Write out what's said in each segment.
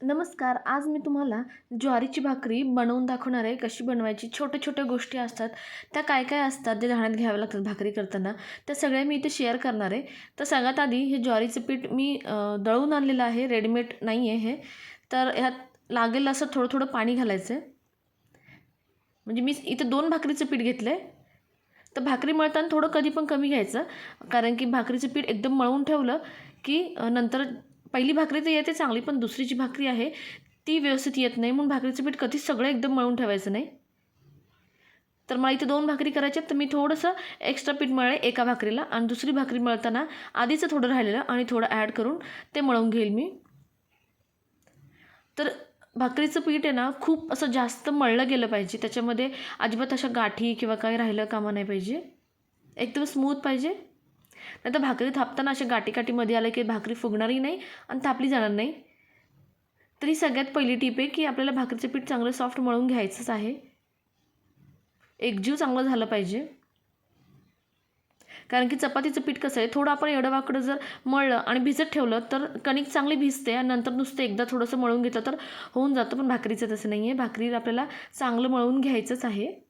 नमस्कार आज मी तुम्हाला ज्वारीची भाकरी बनवून दाखवणार आहे. कशी बनवायची छोट्या छोट्या गोष्टी असतात. त्या काय काय असतात जे ध्यानात घ्याव्या लागतात भाकरी करताना. त्या सगळ्या मी इथे शेअर करणार आहे. तर सगळ्यात आधी हे ज्वारीचं पीठ मी दळून आणलेलं आहे. रेडीमेड नाही आहे हे. तर ह्यात लागेल असं थोडं थोडं पाणी घालायचं. आहे म्हणजे मी इथे दोन भाकरीचं पीठ घेतलं आहे तर भाकरी मळताना थोडं कधी पण कमी घ्यायचं. कारण की भाकरीचं पीठ एकदम मळून ठेवलं की नंतर पहिली भाकरी तर येते चांगली पण दुसरी जी भाकरी आहे ती व्यवस्थित येत नाही. म्हणून भाकरीचं पीठ कधीच सगळं एकदम मळून ठेवायचं नाही. तर मला इथे दोन भाकरी करायच्या तर मी थोडंसं एक्स्ट्रा पीठ मळले एका भाकरीला आणि दुसरी भाकरी मळताना आधीचं थोडं राहिलेलं आणि थोडं ॲड करून ते मळून घेईल मी. तर भाकरीचं पीठ आहे ना खूप असं जास्त मळलं गेलं पाहिजे. त्याच्यामध्ये अजिबात अशा गाठी किंवा काही राहिलं कामा नाही पाहिजे. एकदम स्मूथ पाहिजे. नाही तर भाकरी थापताना अशा गाठी गाठीमध्ये आलं की भाकरी फुगणारही नाही आणि थापली जाणार नाही. तर ही सगळ्यात पहिली टीप आहे की आपल्याला भाकरीचं पीठ चांगलं सॉफ्ट मळून घ्यायचंच आहे. एकजीव चांगलं झालं पाहिजे. कारण की चपातीचं पीठ कसं आहे थोडं आपण एडवाकडं जर मळलं आणि भिजत ठेवलं तर कणिक चांगली भिजते आणि नंतर नुसतं एकदा थोडंसं मळून घेतलं तर होऊन जातं पण भाकरीचं तसं नाही आहे भाकरी आपल्याला चांगलं मळून घ्यायचंच आहे.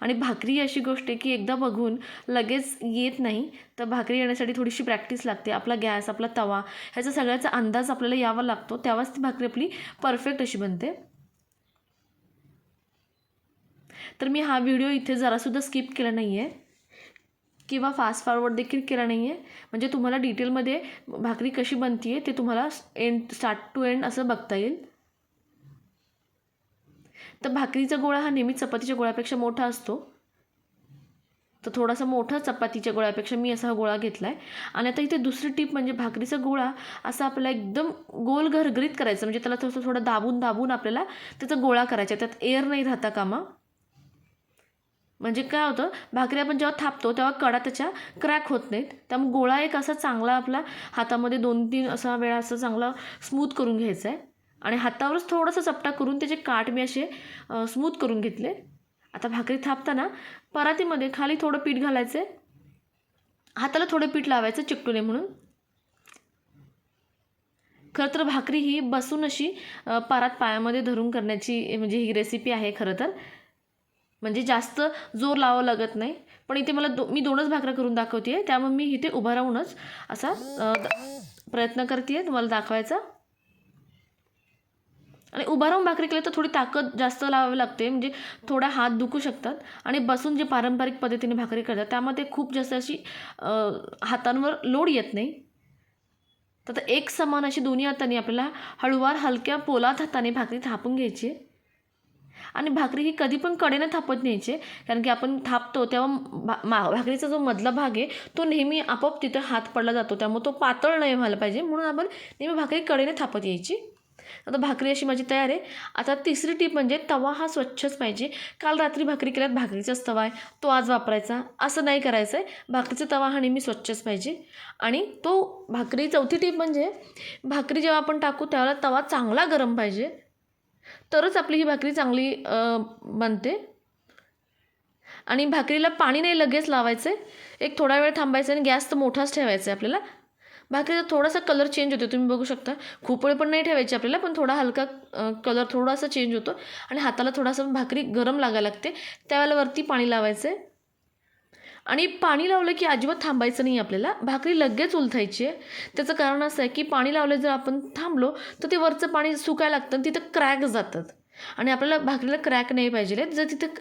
आणि भाकरी अशी गोष्ट आहे की एकदा बघून लगेच येत नाही तर भाकरी येण्यासाठी थोडीशी प्रॅक्टिस लागते. आपला गॅस आपला तवा ह्याचा सगळ्याचा अंदाज आपल्याला यावा लागतो. तेव्हाच ती भाकरी आपली परफेक्ट अशी बनते. तर मी हा व्हिडिओ इथे जरासुद्धा स्किप केला नाही आहे किंवा फास्ट फॉरवर्ड देखील केला नाही आहे म्हणजे तुम्हाला डिटेलमध्ये भाकरी कशी बनते आहे ते तुम्हाला एंड स्टार्ट टू एंड असं बघता येईल. तर भाकरीचा गोळा हा नेहमी चपातीच्या गोळ्यापेक्षा मोठा असतो. तर थोडासा मोठा चपातीच्या गोळ्यापेक्षा मी असा हा गोळा घेतला आहे आणि आता इथे दुसरी टीप म्हणजे भाकरीचा गोळा असा आपल्याला एकदम गोल घरगरीत करायचं. म्हणजे त्याला थोडंसं थोडं दाबून दाबून आपल्याला त्याचा गोळा करायचा. त्यात एअर नाही राहता कामा. म्हणजे काय होतं भाकरी आपण जेव्हा थापतो तेव्हा कडा त्याच्या क्रॅक होत नाहीत. त्यामुळे गोळा एक असा चांगला आपला हातामध्ये दोन तीन असा वेळा असं चांगला स्मूथ करून घ्यायचा आहे आणि हातावरच थोडंसं चपटा करून त्याचे काठ मी असे स्मूथ करून घेतले. आता भाकरी थापताना परातीमध्ये खाली थोडं पीठ घालायचं. हाताला थोडं पीठ लावायचं चिकटू नये म्हणून. खरं तर भाकरी ही बसून अशी पारात परात पायामध्ये धरून करण्याची म्हणजे ही रेसिपी आहे खरं तर. म्हणजे जास्त जोर लावावं लागत नाही. पण इथे मला दो मी दोनच भाकऱ्या करून दाखवते आहे त्यामुळे मी इथे उभा राहूनच असा प्रयत्न करते आहे तुम्हाला दाखवायचा. आणि उभा राहून भाकरी केली तर थोडी ताकद जास्त लावावी लागते म्हणजे थोडा हात दुखू शकतात. आणि बसून जे पारंपरिक पद्धतीने भाकरी करतात त्यामध्ये खूप जास्त अशी हातांवर लोड येत नाही. तर आता एक समान अशी दोन्ही हाताने आपल्याला हळूवार हलक्या पोलात हाताने भाकरी थापून घ्यायची. आणि भाकरी ही कधी पण कडेनं थापत न्यायची कारण की आपण थापतो तेव्हा भा मा भाकरीचा जो मधला भाग आहे तो नेहमी आपोआप तिथं हात पडला जातो त्यामुळे तो पातळ नाही व्हायला पाहिजे म्हणून आपण नेहमी भाकरी कडेने थापत यायची. आता भाकरी अशी माझी तयार आहे. आता तिसरी टीप म्हणजे तवा हा स्वच्छच पाहिजे. काल रात्री भाकरी केल्यात भाकरीचाच तवा आहे. तो आज वापरायचा. असं नाही करायचं आहे भाकरीचा तवा हा नेहमी स्वच्छच पाहिजे. आणि तो भाकरी चौथी टीप म्हणजे भाकरी जेव्हा आपण टाकू त्यावेळेला तवा चांगला गरम पाहिजे. तरच आपली ही भाकरी चांगली बनते. आणि भाकरीला पाणी नाही लगेच लावायचं आहे एक थोडा वेळ थांबायचं आणि गॅस तर मोठाच ठेवायचा आहे आपल्याला. भाकरीचा थोडासा कलर चेंज होतो तुम्ही बघू शकता. खूप वेळ पण नाही ठेवायची आपल्याला पण थोडा हलका कलर थोडासा चेंज होतो. आणि हाताला थोडासा भाकरी गरम लागायला लागते. त्यावेळेला वरती पाणी लावायचं आहे आणि पाणी लावलं की अजिबात थांबायचं नाही आपल्याला. भाकरी लगेच उलथायची आहे. त्याचं कारण असं आहे की पाणी लावलं जर आपण थांबलो तर ते वरचं पाणी सुकायला लागतं आणि तिथं क्रॅक जातात. आणि आपल्याला भाकरीला क्रॅक नाही पाहिजे. जर तिथं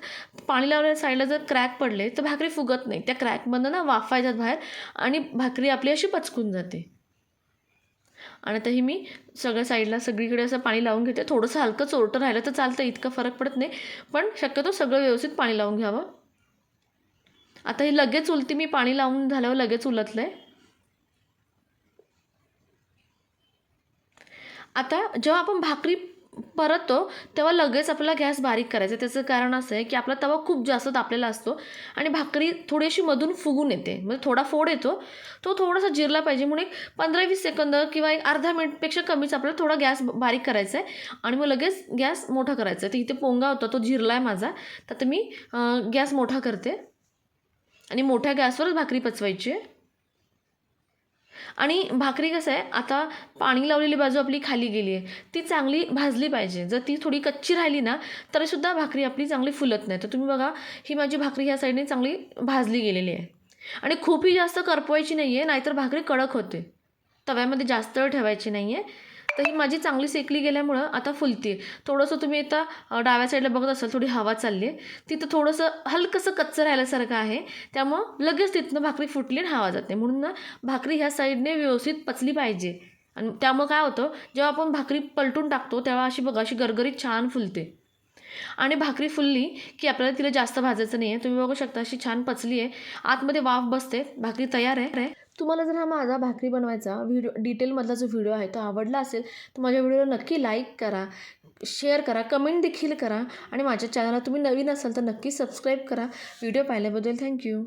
पाणी लावलेल्या साईडला जर क्रॅक पडले तर भाकरी फुगत नाही. त्या क्रॅकमधनं ना वाफा येतात बाहेर आणि भाकरी आपली अशी पचकून जाते. आणि आता ही मी सगळ्या साईडला सगळीकडे असं पाणी लावून घेते. थोडंसं हलकं चोरटं राहिलं तर चालतं इतकं फरक पडत नाही. पण शक्यतो सगळं व्यवस्थित पाणी लावून घ्यावं. आता हे लगेच उलती मी पाणी लावून झाल्यावर लगेच उलटलं आहे आता जेव्हा आपण भाकरी परततो तेव्हा लगेच आपल्याला गॅस बारीक करायचा. त्याचं कारण असं आहे की आपला तवा खूप जास्त तापलेला असतो आणि भाकरी थोडीशी मधून फुगून येते. म्हणजे थोडा फोड येतो तो थोडासा जिरला पाहिजे. म्हणून एक पंधरा वीस सेकंद किंवा एक अर्धा मिनिटपेक्षा कमीच आपल्याला थोडा गॅस बारीक करायचा आहे. आणि मग लगेच गॅस मोठा करायचा. आहे तर इथे पोंगा होता तो जिरला आहे माझा. तर मी गॅस मोठा करते. आणि मोठ्या गॅसवरच भाकरी पचवायची आहे. आणि भाकरी कसं आहे आता पाणी लावलेली बाजू आपली खाली गेली आहे ती चांगली भाजली पाहिजे. जर ती थोडी कच्ची राहिली ना तरीसुद्धा भाकरी आपली चांगली फुलत नाही. तर तुम्ही बघा ही माझी भाकरी ह्या साईडने चांगली भाजली गेलेली आहे. आणि खूपही जास्त करपवायची नाही आहे नाहीतर भाकरी कडक होते. तव्यामध्ये जास्त वेळ ठेवायची नाही आहे तर ही माझी चांगली सेकली गेल्यामुळं आता फुलते थोडंसं तुम्ही आता डाव्या साईडला बघत असाल थोडी हवा चालली आहे तिथं थोडंसं हलकंसं कच्चं राहिल्यासारखं आहे. त्यामुळं लगेच तिथनं भाकरी फुटली आणि हवा जाते म्हणून ना भाकरी ह्या साईडने व्यवस्थित पचली पाहिजे. आणि त्यामुळं काय होतं जेव्हा आपण भाकरी पलटून टाकतो तेव्हा अशी बघा अशी गरगरीत छान फुलते. आणि भाकरी फुलली की आपल्याला तिला जास्त भाजायचं नाही आहे तुम्ही बघू शकता अशी छान पचली आहे आतमध्ये वाफ बसते. भाकरी तयार आहे. तुम्हाला जर हा माझा भाकरी बनवायचा व्हिडिओ डिटेलमधला जो व्हिडिओ आहे तो आवडला असेल तर माझ्या व्हिडिओला नक्की लाईक करा शेअर करा कमेंट देखील करा आणि माझ्या चॅनलला तुम्ही नवीन असाल तर नक्की सबस्क्राईब करा. व्हिडिओ पाहिल्याबद्दल थँक्यू